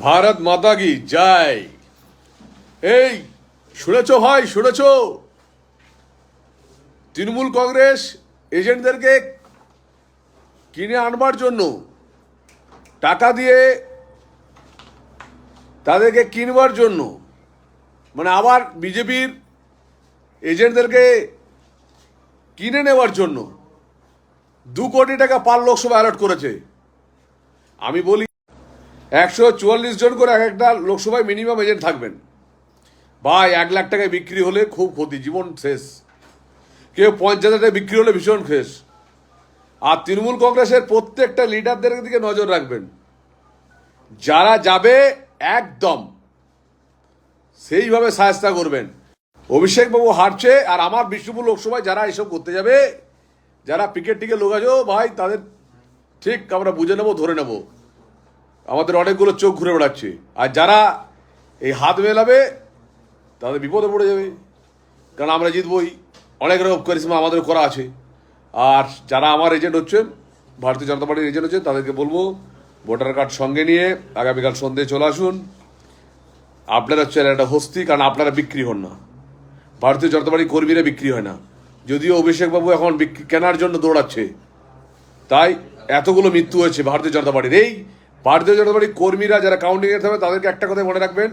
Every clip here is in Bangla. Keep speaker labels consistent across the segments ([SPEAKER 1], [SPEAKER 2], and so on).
[SPEAKER 1] ভারত মাতা কি? জয়। এই, শুনেছ ভাই, শুনেছ? তৃণমূল কংগ্রেস এজেন্টদেরকে কিনে আনবার জন্য টাকা দিয়ে তাদেরকে কিনবার জন্য মানে আবার বিজেপির এজেন্টদেরকে কিনে নেওয়ার জন্য দু কোটি টাকা পার লোকসভা অ্যালট করেছে। আমি বলি একশো চুয়াল্লিশ জন করে এক একটা লোকসভায় মিনিমাম এজেন্ট থাকবেন। ভাই, এক লাখ টাকায় বিক্রি হলে খুব ক্ষতি, জীবন শেষ। কেউ পঞ্চাশ হাজার বিক্রি হলে ভীষণ শেষ। আর তৃণমূল কংগ্রেসের প্রত্যেকটা লিডারদের দিকে নজর রাখবেন। যারা যাবে একদম, সেইভাবে সাহায্য করবেন। অভিষেকবাবু হারছে আর আমার বিষ্ণুপুর লোকসভায় যারা এসব করতে যাবে, যারা পিকেট টিকে লোক ভাই, তাদের ঠিক আমরা বুঝে নেব, ধরে নেব। আমাদের অনেকগুলো চোখ ঘুরে বেড়াচ্ছে। আর যারা এই হাত মেলাবে, তাদের বিপদে পড়ে যাবে। কারণ আমরা জিতবই অনেক রকম কারিশমা আমাদের করা আছে। আর যারা আমার এজেন্ট হচ্ছেন, ভারতীয় জনতা পার্টির এজেন্ট হচ্ছেন, তাদেরকে বলব ভোটার কার্ড সঙ্গে নিয়ে আগামীকাল সন্ধ্যে চলে আসুন। আপনারা হচ্ছেন একটা হস্তি, কারণ আপনারা বিক্রি হন না। ভারতীয় জনতা পার্টির কর্মীরা বিক্রি হয় না। যদিও অভিষেকবাবু এখন বিক্রি কেনার জন্য দৌড়াচ্ছে। তাই এতগুলো মৃত্যু হয়েছে ভারতীয় জনতা পার্টির। এই ভারতীয় জনতা পার্টির কর্মীরা যারা কাউন্টিং এ থাকবে, তাদেরকে একটা কথা মনে রাখবেন,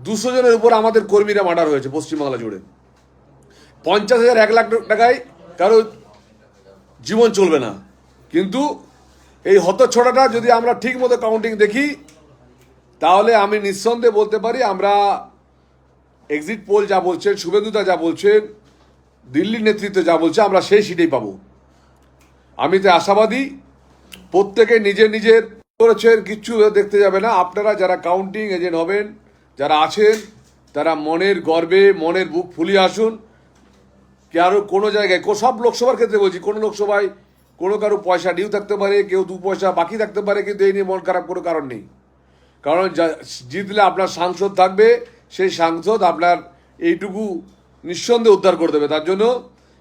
[SPEAKER 1] দুশো জনের উপর আমাদের কর্মীরা মার্ডার হয়েছে পশ্চিমবাংলা জুড়ে। পঞ্চাশ হাজার এক লাখ টাকায় কারও জীবন চলবে না। কিন্তু এই হতছড়াটা যদি আমরা ঠিক মতো কাউন্টিং দেখি, তাহলে আমি নিঃসন্দেহে বলতে পারি আমরা এক্সিট পোল যা বলছেন, শুভেন্দুদা যা বলছেন, দিল্লির নেতৃত্ব যা বলছে, আমরা সেই সিটেই পাবো। আমি তো আশাবাদী, প্রত্যেকে নিজের নিজের করেছেন, কিচ্ছু দেখতে যাবে না। আপনারা যারা কাউন্টিং এজেন্ট হবেন, যারা আছেন, তারা মনের গর্বে, মনের বুক ফুলিয়ে আসুন। কারও কোনো জায়গায় সব লোকসভার ক্ষেত্রে বলছি, কোনো লোকসভায় কোনো কারও পয়সা ডিউ থাকতে পারে, কেউ দু পয়সা বাকি থাকতে পারে, কিন্তু এই নিয়ে মন খারাপ কোনো কারণ নেই। কারণ জিতলে আপনার সাংসদ থাকবে, সেই সাংসদ আপনার এইটুকু নিঃসন্দেহে উদ্ধার করে দেবে। তার জন্য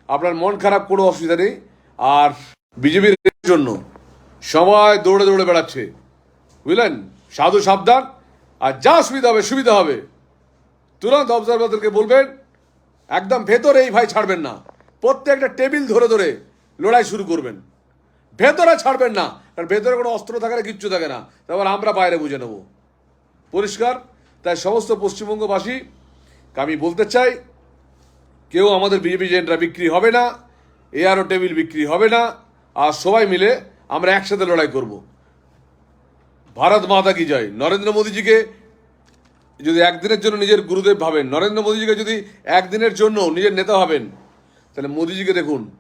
[SPEAKER 1] আপনার মন খারাপ কোনো অসুবিধা নেই। আর বিজেপির জন্য সময় দৌড়ে দৌড়ে বেড়াচ্ছে। বুঝলেন? সাধু সাবধান, আর যা সুবিধা হবে সুবিধা হবে। তুরন্ত অবজারভারদেরকে বলবেন, একদম ভেতরে এই ভাই ছাড়বেন না। প্রত্যেকটা টেবিল ধরে ধরে লড়াই শুরু করবেন। ভেতরে ছাড়বেন না, কারণ ভেতরে কোনো অস্ত্র থাকে না, কিচ্ছু থাকে না। তারপর আমরা বাইরে বুঝে নেব। পরিষ্কার? তাই সমস্ত পশ্চিমবঙ্গবাসী আমি বলতে চাই, কেউ আমাদের বিজেপি এজেন্টরা বিক্রি হবে না এআরও টেবিল বিক্রি হবে না, আর সবাই মিলে আমরা একসাথে লড়াই করব। ভারত মাতা কি জয়? নরেন্দ্র মোদীজিকে যদি একদিনের জন্য নিজের গুরুদেব ভাবেন, নরেন্দ্র মোদীজিকে যদি একদিনের জন্য নিজের নেতা ভাবেন, তাহলে মোদীজিকে দেখুন,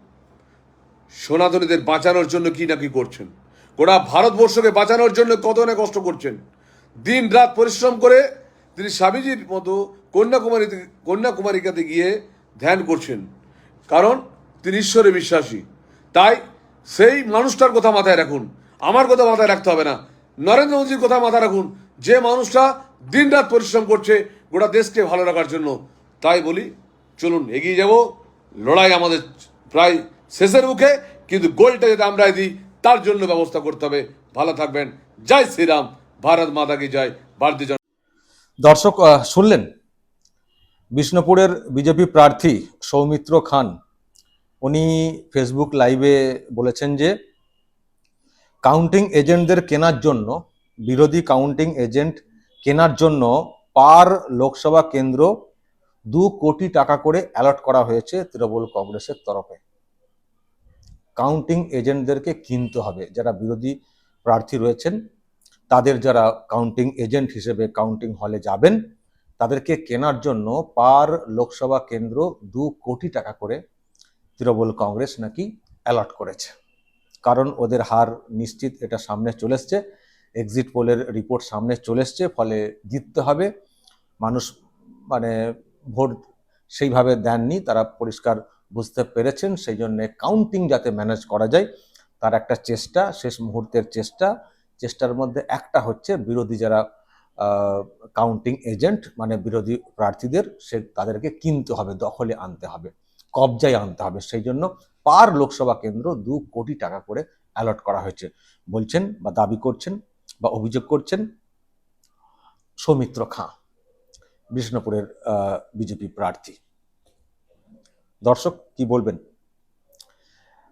[SPEAKER 1] সনাতনীদের বাঁচানোর জন্য কি না কি করছেন। গোটা ভারতবর্ষকে বাঁচানোর জন্য কত না কষ্ট করছেন। দিন রাত পরিশ্রম করে তিনি স্বামীজির মতো কন্যাকুমারী কন্যাকুমারিকাতে গিয়ে ধ্যান করছেন। কারণ তিনি ঈশ্বরে বিশ্বাসী। তাই সেই মানুষটার কথা মাথায় রাখুন। আমার কথা মাথায় রাখতে হবে না। নরেন্দ্র মোদীর কথা মাথায় রাখুন। যে মানুষটা দিনরাত পরিশ্রম করছে গোটা দেশকে ভালো রাখার জন্য। তাই বলি, চলুন, এগিয়ে যাব। লড়াই আমাদের প্রায় শেষের মুখে, কিন্তু গোলটা যাতে আমরা দিই, তার জন্য ব্যবস্থা করতে হবে। ভালো থাকবেন। জয় শ্রীরাম। ভারত মাতা কি জয়। ভারতীয় জন-
[SPEAKER 2] দর্শক শুনলেন? বিষ্ণুপুরের বিজেপি প্রার্থী সৌমিত্র খান উনি ফেসবুক লাইভে বলেছেন যে কাউন্টিং এজেন্টদের কেনার জন্য, বিরোধী কাউন্টিং এজেন্ট কেনার জন্য পার লোকসভা কেন্দ্র দু কোটি টাকা করে অ্যালট করা হয়েছে তৃণমূল কংগ্রেসের তরফে। কাউন্টিং এজেন্টদেরকে কিনতে হবে। যারা বিরোধী প্রার্থী রয়েছেন, তাদের যারা কাউন্টিং এজেন্ট হিসেবে কাউন্টিং হলে যাবেন, তাদেরকে কেনার জন্য পার লোকসভা কেন্দ্র দু কোটি টাকা করে তৃণমূল কংগ্রেস নাকি অ্যালট করেছে। কারণ ওদের হার নিশ্চিত এটা সামনে চলে এসছে এক্সিট পোলের রিপোর্ট সামনে চলে এসছে, ফলে জিততে হবে। মানুষ মানে ভোট সেইভাবে দেননি, তারা পরিষ্কার বুঝতে পেরেছেন সেই জন্য কাউন্টিং যাতে ম্যানেজ করা যায়, তার একটা চেষ্টা, শেষ মুহূর্তের চেষ্টা। চেষ্টার মধ্যে একটা হচ্ছে বিরোধী যারা কাউন্টিং এজেন্ট মানে বিরোধী প্রার্থীদের, সে তাদেরকে কিনতে হবে, দখলে আনতে হবে। কবজায় আনতে হবে। সেই জন্য পার লোকসভা কেন্দ্র দু কোটি টাকা করে অ্যালট করা হয়েছে। বলছেন বা দাবি করছেন বা অভিযোগ করছেন সৌমিত্র খাঁ, বিষ্ণুপুরের বিজেপি প্রার্থী। দর্শক, কি বলবেন?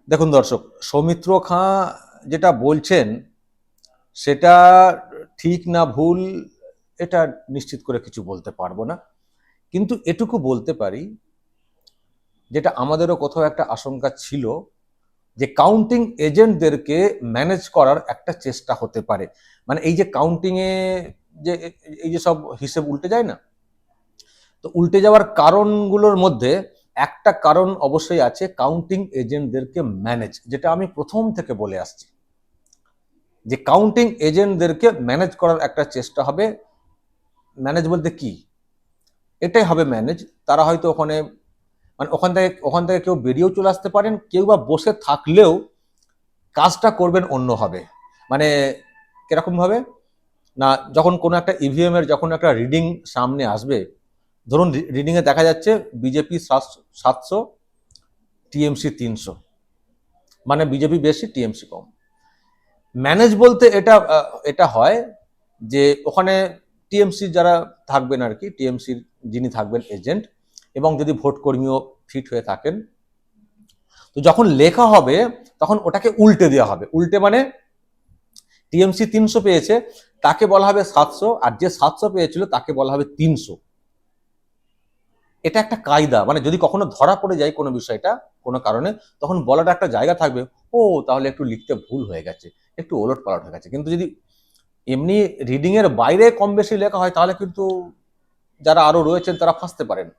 [SPEAKER 2] দেখুন দর্শক, সৌমিত্র খাঁ যেটা বলছেন, সেটা ঠিক না ভুল, এটা নিশ্চিত করে কিছু বলতে পারব না। কিন্তু এটুকু বলতে পারি যেটা আমাদেরও কোথাও একটা আশঙ্কা ছিল যে কাউন্টিং এজেন্টদেরকে ম্যানেজ করার একটা চেষ্টা হতে পারে। মানে এই যে কাউন্টিংয়ে যে, এই যে সব হিসেব উল্টে যায় না? তো উল্টে যাওয়ার কারণগুলোর মধ্যে একটা কারণ অবশ্যই আছে কাউন্টিং এজেন্টদেরকে ম্যানেজ যেটা আমি প্রথম থেকে বলে আসছি। যে কাউন্টিং এজেন্টদেরকে ম্যানেজ করার একটা চেষ্টা হবে। ম্যানেজ বলতে কি? এটাই হবে ম্যানেজ তারা হয়তো ওখানে মানে ওখান থেকে ওখান থেকে কেউ বেরিয়েও চলে আসতে পারেন, কেউ বা বসে থাকলেও কাজটা করবেন অন্যভাবে। মানে কীরকমভাবে না, যখন কোনো একটা ইভিএমের যখন একটা রিডিং সামনে আসবে, ধরুন রিডিং এ দেখা যাচ্ছে বিজেপি সাতশো টিএমসি তিনশো। মানে বিজেপি বেশি টিএমসি কম। ম্যানেজ বলতে এটা এটা হয় যে ওখানে টিএমসি যারা থাকবেন আর কি টিএমসির যিনি থাকবেন এজেন্ট এবং যদি ভোট কর্মীও ফিট হয়ে থাকেন, তো যখন লেখা হবে, তখন ওটাকে উল্টে দেওয়া হবে। উল্টে মানে টিএমসি তিনশো পেয়েছে, তাকে বলা হবে সাতশো, আর যে সাতশো পেয়েছিল, তাকে বলা হবে তিনশো। এটা একটা কায়দা মানে যদি কখনো ধরা পড়ে যায় কোনো বিষয়টা, কোনো কারণে, তখন বলাটা একটা জায়গা থাকবে, ও, তাহলে একটু লিখতে ভুল হয়ে গেছে, একটু ওলট পালট হয়ে গেছে। কিন্তু যদি এমনি রিডিং এর বাইরে কম বেশি লেখা হয়, তাহলে কিন্তু যারা আরও রয়েছেন, তারা ফাঁসতে পারেন।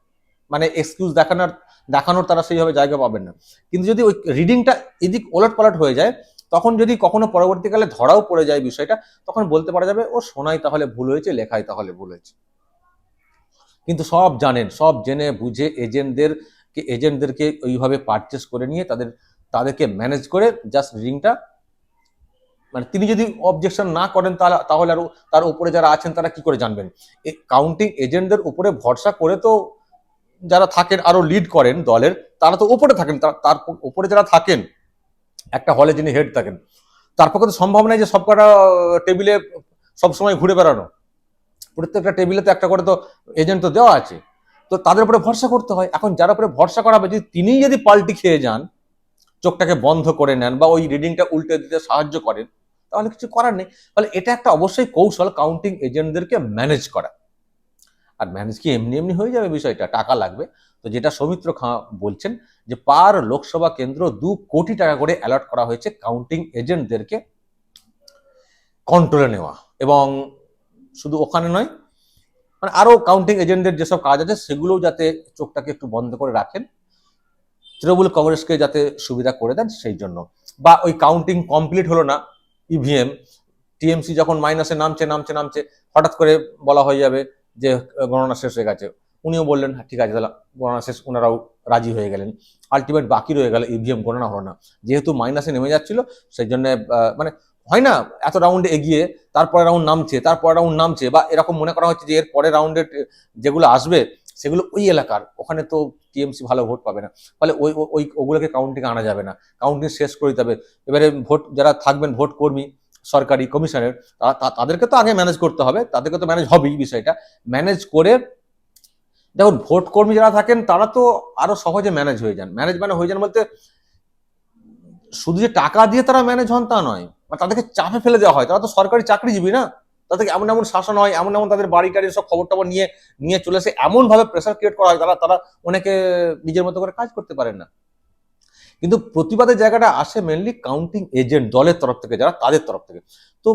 [SPEAKER 2] মানে এক্সকিউজ দেখানোর দেখানোর তারা সেইভাবে জায়গা পাবেন না। কিন্তু যদি ওই রিডিংটা এদিক ওলট পালট হয়ে যায়, তখন যদি কখনো পরবর্তীকালে ধরাও পড়ে যায় বিষয়টা, তখন বলতে পারা যাবে, ও, শোনাই তাহলে ভুল হয়েছে, লেখাই তাহলে ভুল হয়েছে। কিন্তু সব জানেন, সব জেনে বুঝে এজেন্টদের এজেন্টদেরকে ওইভাবে পারচেস করে নিয়ে তাদের, তাদেরকে ম্যানেজ করে জাস্ট রিডিংটা মানে তিনি যদি অবজেকশন না করেন তাহলে তাহলে আর তার উপরে যারা আছেন তারা কি করে জানবেন? কাউন্টিং এজেন্টদের উপরে ভরসা করে তো যারা থাকেন আরও লিড করেন দলের, তারা তো উপরে থাকেন, তার উপরে যারা থাকেন, একটা হলে যিনি হেড থাকেন, তার পক্ষে তো সম্ভব নয় যে সব কটা টেবিলে সবসময় ঘুরে বেড়ানো। প্রত্যেকটা টেবিলে তো একটা করে তো এজেন্ট তো দেওয়া আছে। তো তাদের উপরে ভরসা করতে হয়। এখন যার উপরে ভরসা করা হবে, যদি তিনিই যদি পাল্টি খেয়ে যান, চোখটাকে বন্ধ করে নেন বা ওই রিডিংটা উল্টে দিতে সাহায্য করেন, তাহলে কিছু করার নেই। তাহলে এটা একটা অবশ্যই কৌশল কাউন্টিং এজেন্টদেরকে ম্যানেজ করা। আর ম্যানেজ কি এমনি এমনি হয়ে যাবে বিষয়টা? টাকা লাগবে। তো যেটা সৌমিত্র খাঁ বলছেন যে পার লোকসভা কেন্দ্র দু কোটি টাকা করে অ্যালার্ট করা হয়েছে কাউন্টিং এজেন্টদেরকে কন্ট্রোলে নেওয়া। এবং শুধু ওখানে নয় মানে আরও কাউন্টিং এজেন্টদের যেসব কাজ আছে সেগুলোও যাতে চোখটাকে একটু বন্ধ করে রাখেন, তৃণমূল কংগ্রেসকে যাতে সুবিধা করে দেন সেই জন্য। বা ওই কাউন্টিং কমপ্লিট হলো না ইভিএম টিএমসি যখন মাইনাসে নামছে নামছে নামছে, হঠাৎ করে বলা হয়ে যাবে যে গণনা শেষ হয়ে গেছে। উনিও বললেন হ্যাঁ ঠিক আছে, তাহলে গণনা শেষ, ওনারাও রাজি হয়ে গেলেন। আলটিমেট বাকি রয়ে গেল ইভিএম গণনা হলো না। যেহেতু মাইনাসে নেমে যাচ্ছিল, সেই জন্য মানে হয় না, এত রাউন্ডে এগিয়ে, তারপরে রাউন্ড নামছে, তারপরে রাউন্ড নামছে, বা এরকম মনে করা হচ্ছে যে, এর পরে রাউন্ডের যেগুলো আসবে, সেগুলো ওই এলাকার, ওখানে তো টিএমসি ভালো ভোট পাবে না। ফলে ওই ওই, ওগুলোকে কাউন্টিং আনা যাবে না। কাউন্টিং শেষ করে দিতে হবে। এবারে ভোট যারা থাকবেন ভোট কর্মী সরকারি কমিশনের তাদেরকে তো আগে ম্যানেজ করতে হবে, তাদেরকে তো ম্যানেজ হবেই বিষয়টা। ম্যানেজ করে, দেখুন, ভোট কর্মী যারা থাকেন, তারা তো আরও সহজে ম্যানেজ হয়ে যান। ম্যানেজ মানে হয়ে যান বলতে, শুধু যে টাকা দিয়ে তারা ম্যানেজ হন তা নয় মানে তাদেরকে চাপে ফেলে দেওয়া হয়। তারা তো সরকারি চাকরিজীবী না? তাদেরকে এমন এমন শাসন হয়, এমন এমন তাদের বাড়ি টাড়ির সব খবর টবর নিয়ে নিয়ে চলে এসে এমন ভাবে প্রেশার ক্রিয়েট করা হয়, তারা তারা অনেকে নিজের মতো করে কাজ করতে পারেন না। কিন্তু প্রতিবাদের জায়গাটা আসে মেনলি কাউন্টিং এজেন্ট দলের তরফ থেকে, যারা তাদের তরফ থেকে। তো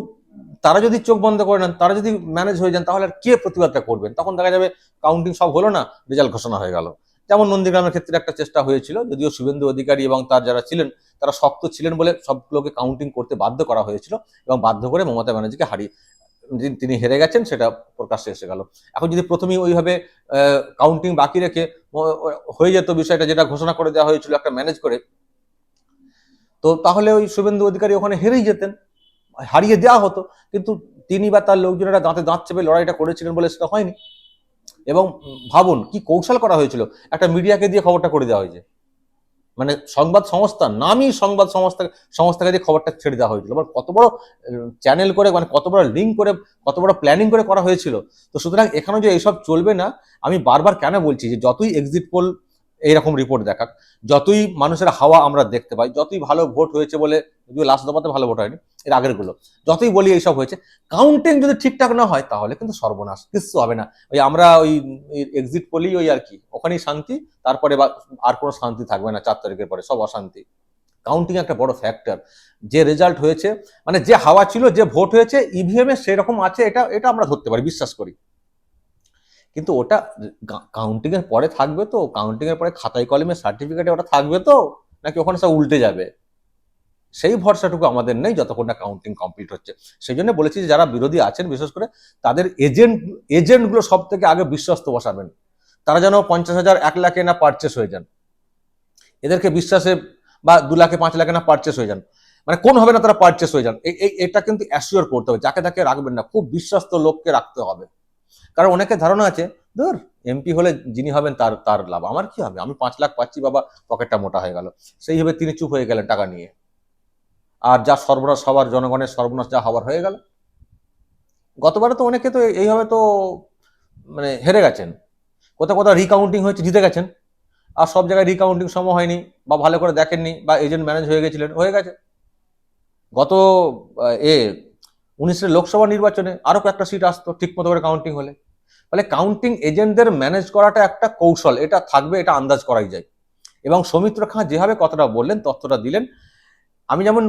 [SPEAKER 2] তারা যদি চোখ বন্ধ করে নেন, তারা যদি ম্যানেজ হয়ে যান, তাহলে আর কে প্রতিবাদটা করবেন? তখন দেখা যাবে কাউন্টিং সব হলো না রেজাল্ট ঘোষণা হয়ে গেল। যেমন নন্দীগ্রামের ক্ষেত্রে একটা চেষ্টা হয়েছিল, যদিও শুভেন্দু অধিকারী এবং তার যারা ছিলেন, তারা শক্ত ছিলেন বলে সবগুলোকে কাউন্টিং করতে বাধ্য করা হয়েছিল এবং বাধ্য করে মমতা ব্যানার্জিকে হারিয়ে তিনি হেরে গেছেন, সেটা প্রকাশ্যে এসে গেল। এখন যদি প্রথমেই ওইভাবে কাউন্টিং বাকি রেখে হয়ে যেত বিষয়টা, যেটা ঘোষণা করে দেওয়া হয়েছিল, একটা ম্যানেজ করে তো তাহলে ওই শুভেন্দু অধিকারী ওখানে হেরেই যেতেন, হারিয়ে দেওয়া হতো। কিন্তু তিনি বা তার লোকজনেরা দাঁতে দাঁত চেপে লড়াইটা করেছিলেন বলে সেটা হয়নি। এবং ভাবুন কি কৌশল করা হয়েছিল, একটা মিডিয়াকে দিয়ে খবরটা করে দেওয়া হয়েছে। মানে সংবাদ সংস্থা নামই সংবাদ সংস্থা, সংস্থাকে দিয়ে খবরটা ছেড়ে দেওয়া হয়েছিল। এবার কত বড় চ্যানেল করে মানে কত বড় লিঙ্ক করে, কত বড় প্ল্যানিং করে করা হয়েছিল। তো সুতরাং এখানে যে এইসব চলবে না, আমি বারবার কেন বলছি যে যতই এক্সিট পোল এইরকম রিপোর্ট দেখাক। যতই মানুষের হাওয়া আমরা দেখতে পাই, যতই ভালো ভোট হয়েছে বলে, যদিও লাস্ট দফাতে ভালো ভোট হয়নি, এর আগেরগুলো যতই বলি এইসব হয়েছে কাউন্টিং যদি ঠিকঠাক না হয়, তাহলে কিন্তু সর্বনাশ, কিচ্ছু হবে না। ওই আমরা ওই এক্সিট পোলই ওই আর কি, ওখানেই শান্তি, তারপরে আর কোনো শান্তি থাকবে না চার তারিখের পরে, সব অশান্তি। কাউন্টিং একটা বড় ফ্যাক্টর যে রেজাল্ট হয়েছে মানে যে হাওয়া ছিল, যে ভোট হয়েছে ইভিএম এ সেরকম আছে, এটা এটা আমরা ধরতে পারি, বিশ্বাস করি। কিন্তু ওটা কাউন্টিং এর পরে থাকবে তো? কাউন্টিং এর পরে খাতায় কলমে সার্টিফিকেটে ওটা থাকবে তো? নাকি ওখানে সব উল্টে যাবে? সেই ভরসাটুকু আমাদের নেই যতক্ষণ না কাউন্টিং কমপ্লিট হচ্ছে। সেই জন্য বলেছি যে যারা বিরোধী আছেন, বিশেষ করে তাদের এজেন্ট এজেন্টগুলো সব থেকে আগে বিশ্বস্ত বসাবেন। তারা যেন পঞ্চাশ হাজার, এক লাখে না পারচেস হয়ে যান। এদেরকে বিশ্বাসে বা দু লাখে, পাঁচ লাখে না পারচেস হয়ে যান। মানে কোন হবে না তারা পারচেস হয়ে যান। এই এটা কিন্তু অ্যাসিওর করতে হবে। যাকে তাকে রাখবেন না, খুব বিশ্বস্ত লোককে রাখতে হবে। কারণ অনেকের ধারণা আছে, ধর এমপি হলে যিনি হবেন তার তার লাভ। আমার কি হবে? আমি পাঁচ লাখ পাচ্ছি, বাবা, পকেটটা মোটা হয়ে গেল। সেইভাবে তিনি চুপ হয়ে গেলেন টাকা নিয়ে। আর যা সর্বনাশ সবার জনগণের সর্বনাশ যা হবার হয়ে গেল। গতবারে তো অনেকে তো এইভাবে তো মানে হেরে গেছেন। কোথাও কোথাও রিকাউন্টিং হয়েছে, জিতে গেছেন। আর সব জায়গায় রিকাউন্টিং সময় হয়নি, বা ভালো করে দেখেননি, বা এজেন্ট ম্যানেজ হয়ে গেছিলেন, হয়ে গেছে। গত, এ উনিশের লোকসভা নির্বাচনে আরও কয়েকটা সিট আসতো ঠিক মতো করে কাউন্টিং হলে। ফলে কাউন্টিং এজেন্টদের ম্যানেজ করাটা একটা কৌশল, এটা থাকবে, এটা আন্দাজ করাই যায়। এবং সৌমিত্র খাঁ যেভাবে কথাটা বললেন, তথ্যটা দিলেন, আমি যেমন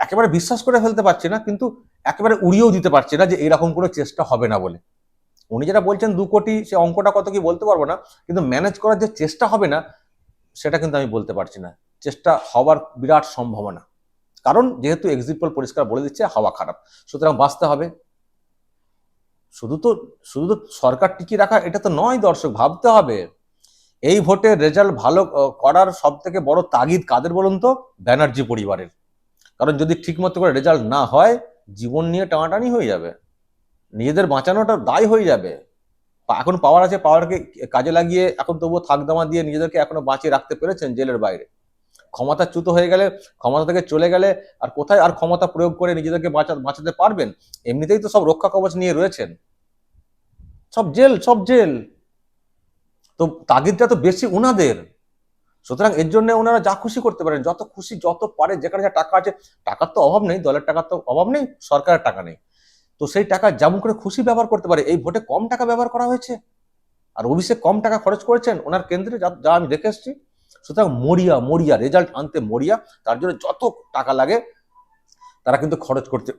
[SPEAKER 2] একেবারে বিশ্বাস করে ফেলতে পারছি না, কিন্তু একেবারে উড়িয়েও দিতে পারছি না যে এরকম কোনো চেষ্টা হবে না বলে। উনি যেটা বলছেন, দু কোটি সে অঙ্কটা কত কি বলতে পারব না, কিন্তু ম্যানেজ করার যে চেষ্টা হবে না, সেটা কিন্তু আমি বলতে পারছি না। চেষ্টা হওয়ার বিরাট সম্ভাবনা। কারণ যেহেতু এক্সিট পরিষ্কার বলে দিচ্ছে, হাওয়া খারাপ। সুতরাং বাঁচতে হবে। শুধু তো শুধু তো সরকার টিকিয়ে রাখা, এটা তো নয় দর্শক, ভাবতে হবে। এই ভোটের রেজাল্ট ভালো করার সব থেকে বড় তাগিদ কাদের বলুন তো? ব্যানার্জি পরিবারের। কারণ যদি ঠিকমতো করে রেজাল্ট না হয়, জীবন নিয়ে টানাটানি হয়ে যাবে। নিজেদের বাঁচানোটা দায় হয়ে যাবে। এখন পাওয়ার আছে পাওয়ারকে কাজে লাগিয়ে এখন তবুও থাকদামা দিয়ে নিজেদেরকে এখনও বাঁচিয়ে রাখতে পেরেছেন জেলের বাইরে। ক্ষমতাচ্যুত হয়ে গেলে, ক্ষমতা থেকে চলে গেলে আর কোথায় আর ক্ষমতা প্রয়োগ করে নিজেদেরকে বাঁচা, বাঁচাতে পারবেন? এমনিতেই তো সব রক্ষা কবচ নিয়ে রয়েছেন। সব জেল সব জেল। তো তাগিদটা তো বেশি উনাদের। সুতরাং এর জন্য ওনারা যা খুশি করতে পারেন, যত খুশি, যত পারে, যেখানে যা টাকা আছে, টাকার তো অভাব নেই, দলের টাকার তো অভাব নেই, সরকারের টাকা নেই। তো সেই টাকা যেমন করে খুশি ব্যবহার করতে পারে, এই ভোটে কম টাকা ব্যবহার করা হয়েছে। আর অভিষেক কম টাকা খরচ করেছেন, ওনার কেন্দ্রে যা আমি দেখে এসেছি সুতরাং মরিয়া মরিয়া রেজাল্ট আনতে মরিয়া, তার জন্য যত টাকা লাগে, তারা কিন্তু খরচ করতে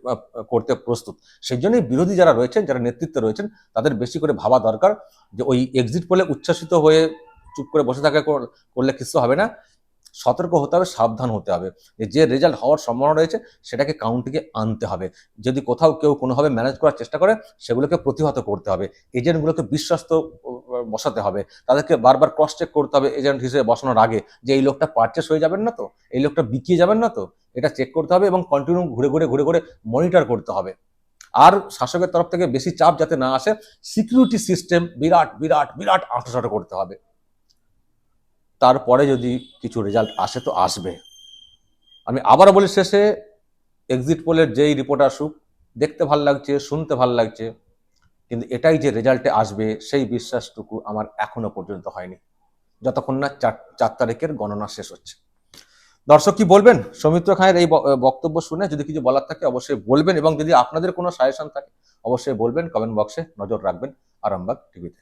[SPEAKER 2] করতে প্রস্তুত। সেই জন্যই বিরোধী যারা রয়েছেন, যারা নেতৃত্বে রয়েছেন, তাদের বেশি করে ভাবা দরকার যে ওই এক্সিট পোলে উচ্ছ্বাসিত হয়ে চুপ করে বসে থাকা করলে কিছু হবে না। সতর্ক হতে হবে, সাবধান হতে হবে। যে রেজাল্ট হওয়ার সম্ভাবনা রয়েছে, সেটাকে কাউন্টিকে আনতে হবে। যদি কোথাও কেউ কোনোভাবে ম্যানেজ করার চেষ্টা করে, সেগুলোকে প্রতিহত করতে হবে। এজেন্টগুলোকে বিশ্বস্ত বসাতে হবে। তাদেরকে বারবার ক্রস চেক করতে হবে এজেন্ট হিসেবে বসানোর আগে যে, এই লোকটা পারচেস হয়ে যাবেন না তো? এই লোকটা বিকিয়ে যাবেন না তো? এটা চেক করতে হবে এবং কন্টিনিউ ঘুরে ঘুরে ঘুরে ঘুরে মনিটর করতে হবে। আর শাসকের তরফ থেকে বেশি চাপ যাতে না আসে সিকিউরিটি সিস্টেম বিরাট বিরাট বিরাট আঁটোসাঁটো করতে হবে। তারপরে যদি কিছু রেজাল্ট আসে তো আসবে। আমি আবার বলি, শেষে এক্সিট পোলের যেই রিপোর্ট আসুক, দেখতে ভালো লাগছে, শুনতে ভালো লাগছে, কিন্তু এটাই যে রেজাল্টে আসবে, সেই বিশ্বাসটুকু আমার এখনও পর্যন্ত হয়নি। যতক্ষণ না চার চার তারিখের গণনা শেষ হচ্ছে। দর্শক কি বলবেন? সৌমিত্র খায়ের এই বক্তব্য শুনে যদি কিছু বলার থাকে অবশ্যই বলবেন এবং যদি আপনাদের কোনো সাজেশন থাকে, অবশ্যই বলবেন কমেন্ট বক্সে নজর রাখবেন আরামবাগ টিভিতে